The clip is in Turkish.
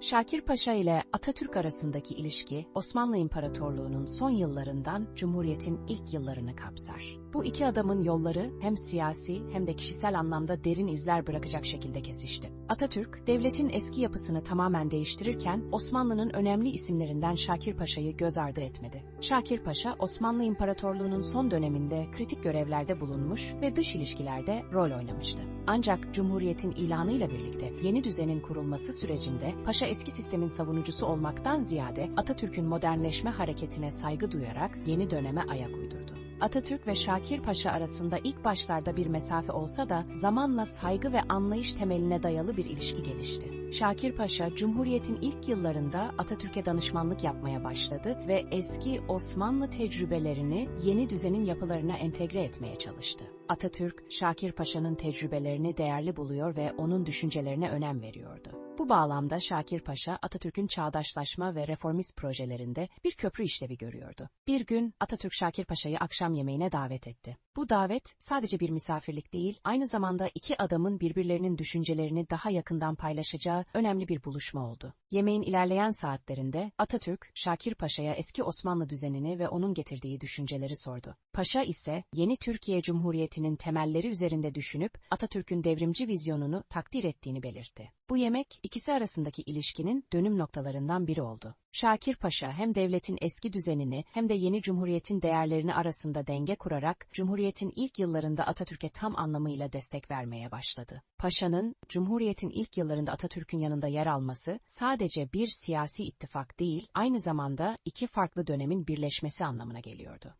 Şakir Paşa ile Atatürk arasındaki ilişki, Osmanlı İmparatorluğu'nun son yıllarından Cumhuriyet'in ilk yıllarını kapsar. Bu iki adamın yolları hem siyasi hem de kişisel anlamda derin izler bırakacak şekilde kesişti. Atatürk, devletin eski yapısını tamamen değiştirirken Osmanlı'nın önemli isimlerinden Şakir Paşa'yı göz ardı etmedi. Şakir Paşa, Osmanlı İmparatorluğu'nun son döneminde kritik görevlerde bulunmuş ve dış ilişkilerde rol oynamıştı. Ancak Cumhuriyet'in ilanıyla birlikte yeni düzenin kurulması sürecinde Paşa eski sistemin savunucusu olmaktan ziyade Atatürk'ün modernleşme hareketine saygı duyarak yeni döneme ayak uydurdu. Atatürk ve Şakir Paşa arasında ilk başlarda bir mesafe olsa da zamanla saygı ve anlayış temeline dayalı bir ilişki gelişti. Şakir Paşa, Cumhuriyet'in ilk yıllarında Atatürk'e danışmanlık yapmaya başladı ve eski Osmanlı tecrübelerini yeni düzenin yapılarına entegre etmeye çalıştı. Atatürk, Şakir Paşa'nın tecrübelerini değerli buluyor ve onun düşüncelerine önem veriyordu. Bu bağlamda Şakir Paşa, Atatürk'ün çağdaşlaşma ve reformist projelerinde bir köprü işlevi görüyordu. Bir gün Atatürk Şakir Paşa'yı akşam yemeğine davet etti. Bu davet sadece bir misafirlik değil, aynı zamanda iki adamın birbirlerinin düşüncelerini daha yakından paylaşacağı önemli bir buluşma oldu. Yemeğin ilerleyen saatlerinde Atatürk, Şakir Paşa'ya eski Osmanlı düzenini ve onun getirdiği düşünceleri sordu. Paşa ise yeni Türkiye Cumhuriyeti'nin temelleri üzerinde düşünüp Atatürk'ün devrimci vizyonunu takdir ettiğini belirtti. Bu yemek ikisi arasındaki ilişkinin dönüm noktalarından biri oldu. Şakir Paşa hem devletin eski düzenini hem de yeni cumhuriyetin değerlerini arasında denge kurarak Cumhuriyet'in ilk yıllarında Atatürk'e tam anlamıyla destek vermeye başladı. Paşa'nın Cumhuriyet'in ilk yıllarında Atatürk'ün yanında yer alması sadece bir siyasi ittifak değil, aynı zamanda iki farklı dönemin birleşmesi anlamına geliyordu.